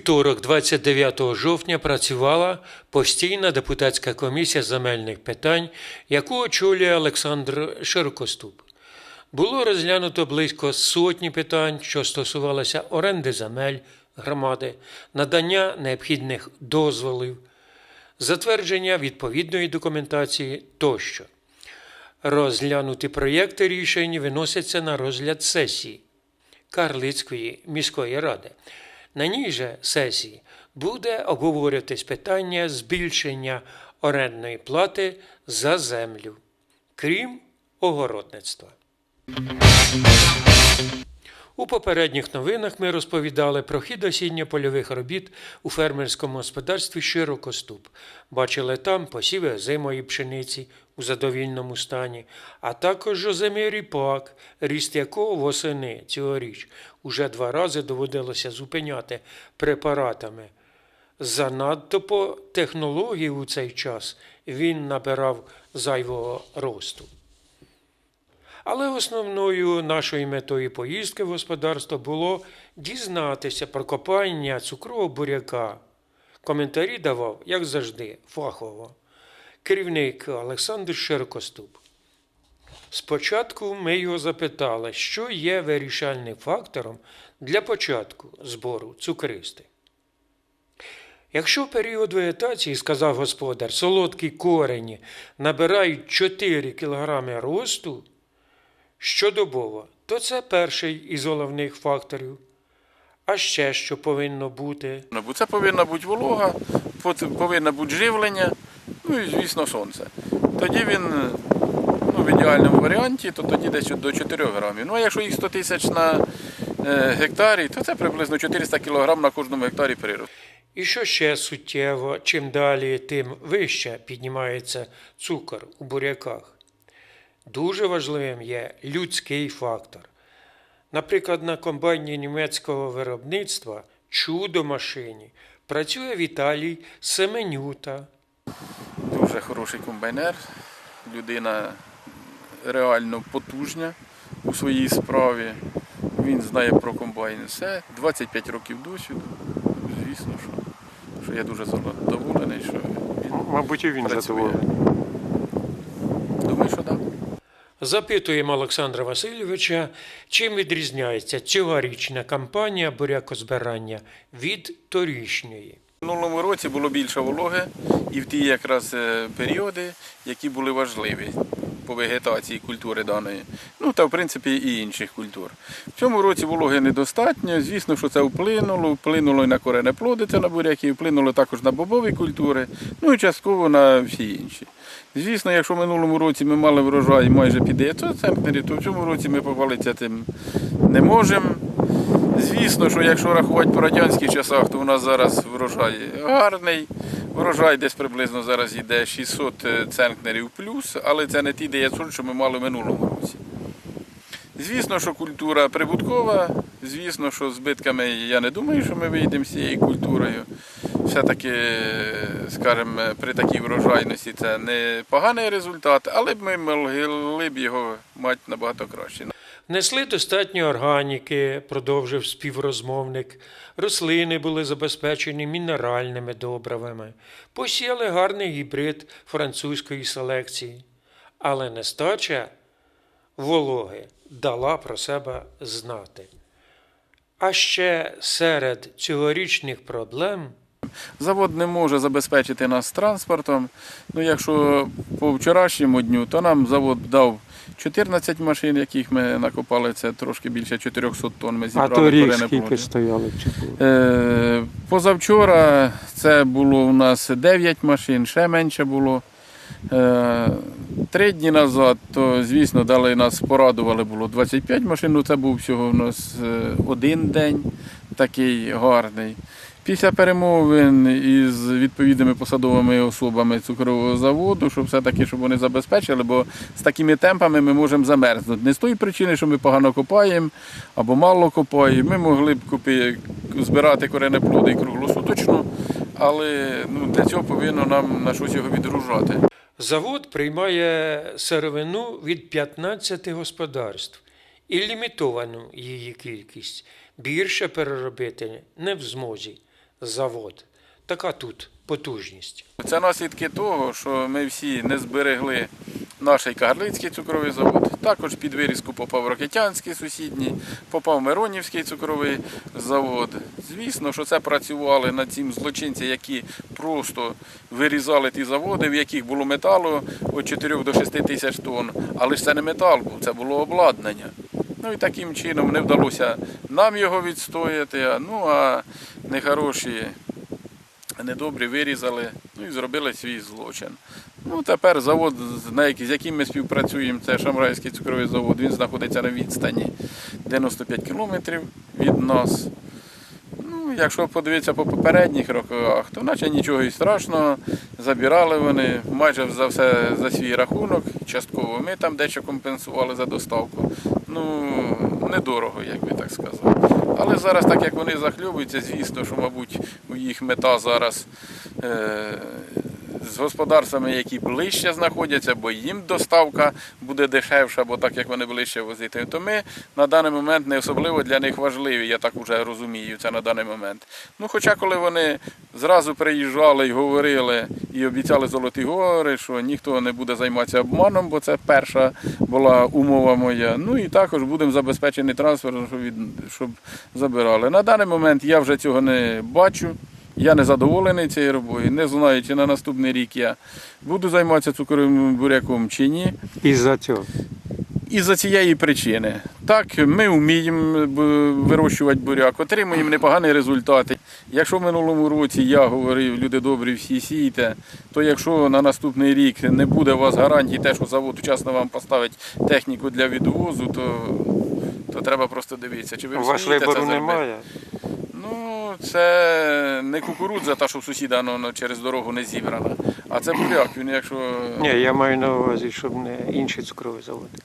Вівторок, 29 жовтня, працювала постійна депутатська комісія земельних питань, яку очолює Олександр Широкоступ. Було розглянуто близько сотні питань, що стосувалися оренди земель громади, надання необхідних дозволів, затвердження відповідної документації тощо. Розглянуті проєкти рішень виносяться на розгляд сесії Карлицької міської ради. На ній же сесії буде обговорюватись питання збільшення орендної плати за землю, крім огородництва. У попередніх новинах ми розповідали про хід осінньо-польових робіт у фермерському господарстві Широкоступ. Бачили там посіви озимої пшениці у задовільному стані, а також озимий ріпак, ріст якого восени цьогоріч уже два рази доводилося зупиняти препаратами. Занадто по технології у цей час він набирав зайвого росту. Але основною нашою метою поїздки в господарство було дізнатися про копання цукрового буряка. Коментарі давав, як завжди, фахово. Керівник Олександр Широкоступ. Спочатку ми його запитали, що є вирішальним фактором для початку збору цукристи. Якщо в період вегетації, сказав господар, солодкі корені набирають 4 кг росту, щодобово, то це перший із головних факторів. А ще що повинно бути? Ну, це повинна бути волога, повинно бути живлення, ну і, звісно, сонце. Тоді він ну, в ідеальному варіанті, то тоді десь до 4 грамів. Ну а якщо їх 100 тисяч на е, гектарі, то це приблизно 400 кілограм на кожному гектарі прирост. І що ще суттєво, чим далі, тим вище піднімається цукор у буряках. Дуже важливим є людський фактор. Наприклад, на комбайні німецького виробництва чудо машині працює Віталій Семенюта. Дуже хороший комбайнер, людина реально потужна у своїй справі. Він знає про комбайн все. 25 років досвіду. Звісно, що, що я дуже задоволений, що він Мабуть, і він працює. задоволений. Запитуємо Олександра Васильовича, чим відрізняється цьогорічна кампанія бурякозбирання від торішньої. В минулому році було більше вологи і в ті якраз е, періоди, які були важливі по вегетації культури даної. Ну та в принципі і інших культур. В цьому році вологи недостатньо. Звісно, що це вплинуло, вплинуло і на коренеплодиця на буряки, вплинуло також на бобові культури, ну і частково на всі інші. Звісно, якщо в минулому році ми мали врожай майже під 900 центнерів, то в цьому році ми похвалитися тим не можемо. Звісно, що якщо рахувати по радянських часах, то у нас зараз врожай гарний. Врожай десь приблизно зараз йде 600 центнерів плюс, але це не ті 900, що ми мали в минулому році. Звісно, що культура прибуткова, звісно, що збитками я не думаю, що ми вийдемо з цією культурою. Все-таки, скажімо, при такій врожайності це не поганий результат, але ми могли б його мати набагато краще. Внесли достатньо органіки, продовжив співрозмовник. Рослини були забезпечені мінеральними добривами. Посіяли гарний гібрид французької селекції. Але нестача вологи дала про себе знати. А ще серед цьогорічних проблем Завод не може забезпечити нас транспортом. Ну, якщо по вчорашньому дню, то нам завод дав 14 машин, яких ми накопали, це трошки більше 400 тонн. Ми А зібрали торік корене скільки стояли? Е, позавчора це було у нас 9 машин, ще менше було. Е, Три дні назад, то звісно, дали нас порадували, було 25 машин, ну це був всього у нас е, один день такий гарний. Після перемовин із відповідними посадовими особами цукрового заводу, щоб все-таки щоб вони забезпечили, бо з такими темпами ми можемо замерзнути. Не з тої причини, що ми погано копаємо або мало копаємо. Ми могли б купи, збирати коренеплоди круглосуточно, але ну, для цього повинно нам на щось його відгружати. Завод приймає сировину від 15 господарств і лімітовану її кількість. Більше переробити не в змозі. Завод. Така тут потужність. Це наслідки того, що ми всі не зберегли наш Кагарлицький цукровий завод. Також під вирізку попав Рокетянський сусідній, попав Миронівський цукровий завод. Звісно, що це працювали над цим злочинці, які просто вирізали ті заводи, в яких було металу від 4 до 6 тисяч тонн. Але ж це не метал був, це було обладнання. Ну і таким чином не вдалося нам його відстояти. Ну а нехороші недобрі вирізали, ну і зробили свій злочин. Ну, тепер завод, з- яким ми співпрацюємо, це Шамрайський цукровий завод, він знаходиться на відстані 95 кілометрів від нас. Ну, якщо подивитися по попередніх роках, то наче нічого і страшного. Забирали вони майже за все за свій рахунок. Частково ми там дещо компенсували за доставку. Ну, недорого, як би так сказав. Але зараз, так як вони захльобуються, звісно, що, мабуть, у їх мета зараз е- з господарствами, які ближче знаходяться, бо їм доставка буде дешевша, бо так як вони ближче возити, то ми на даний момент не особливо для них важливі, я так вже розумію це на даний момент. Ну, хоча коли вони зразу приїжджали і говорили і обіцяли золоті гори, що ніхто не буде займатися обманом, бо це перша була умова моя. Ну і також будемо забезпечені транспортом, щоб, забирали. На даний момент я вже цього не бачу. Я не задоволений цією роботою, не знаю, чи на наступний рік я буду займатися цукровим буряком чи ні. Із-за цього. Із-за цієї причини. Так, ми вміємо вирощувати буряк, отримуємо непогані результати. Якщо в минулому році я говорив, люди добрі, всі сійте, то якщо на наступний рік не буде у вас гарантії, те, що завод вчасно вам поставить техніку для відвозу, то, то треба просто дивитися. Чи ви У вас вибору немає. Ну, це не кукурудза, та, що в сусіда ну, ну, через дорогу не зібрана, а це буряк. Він якщо Ні, я маю на увазі, щоб не інші цукрові заводи.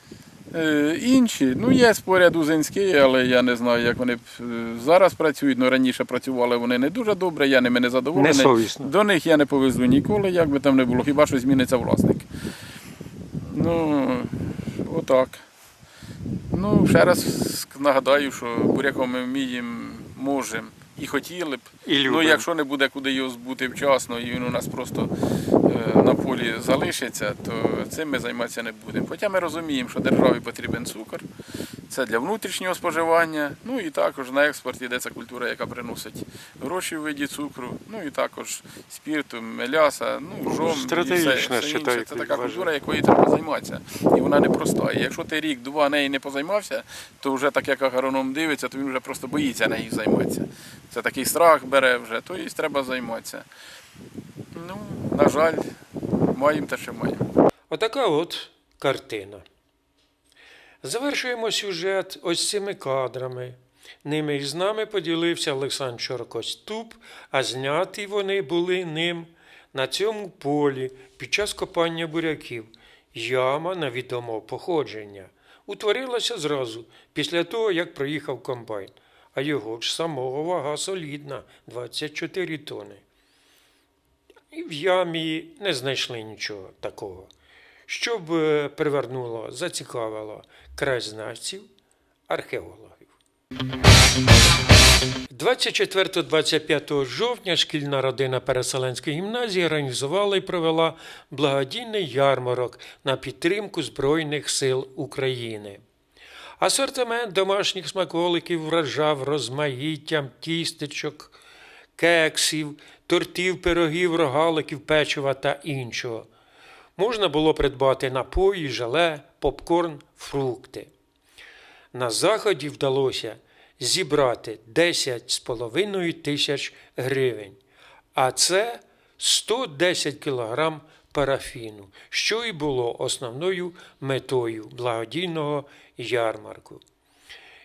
Е, Інші, ну є поряд Узинський, але я не знаю, як вони б, е, зараз працюють. Ну раніше працювали вони не дуже добре, я ними не задоволений. Несовісно. До них я не повезу ніколи, як би там не було, хіба що зміниться власник. Ну, отак. Ну, ще раз ск- нагадаю, що буряком ми вміємо, можемо і хотіли б. І Ну, якщо не буде куди його збути вчасно, і він у нас просто на полі залишиться, то цим ми займатися не будемо. Хоча ми розуміємо, що державі потрібен цукор, це для внутрішнього споживання, ну і також на експорт йде ця культура, яка приносить гроші в виді цукру, ну і також спірту, меляса, ну, жом. і все, все інше. Це така культура, якою треба займатися. І вона не проста. І якщо ти рік-два нею не позаймався, то вже так як агроном дивиться, то він вже просто боїться нею займатися. Це такий страх бере вже, то і треба займатися. Ну, на жаль, маємо те, що маємо. Отака от картина. Завершуємо сюжет ось цими кадрами. Ними із нами поділився Олександр Чоркоступ, а зняті вони були ним на цьому полі під час копання буряків. Яма невідомого походження. Утворилася зразу після того, як проїхав комбайн, а його ж самого вага солідна 24 тони. І в ямі не знайшли нічого такого, щоб е, привернуло, зацікавило краєзнавців, археологів. 24-25 жовтня шкільна родина Переселенської гімназії організувала і провела благодійний ярмарок на підтримку Збройних сил України. Асортимент домашніх смаколиків вражав розмаїттям тістечок, кексів, тортів, пирогів, рогаликів, печива та іншого. Можна було придбати напої, желе, попкорн, фрукти. На заході вдалося зібрати 10,5 тисяч гривень, а це 110 кілограм парафіну, що і було основною метою благодійного ярмарку.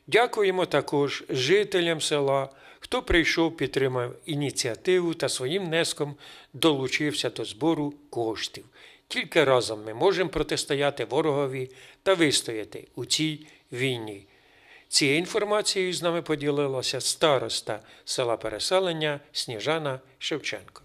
Дякуємо також жителям села, хто прийшов, підтримав ініціативу та своїм внеском долучився до збору коштів. Тільки разом ми можемо протистояти ворогові та вистояти у цій війні. Цією інформацією з нами поділилася староста села переселення Сніжана Шевченко.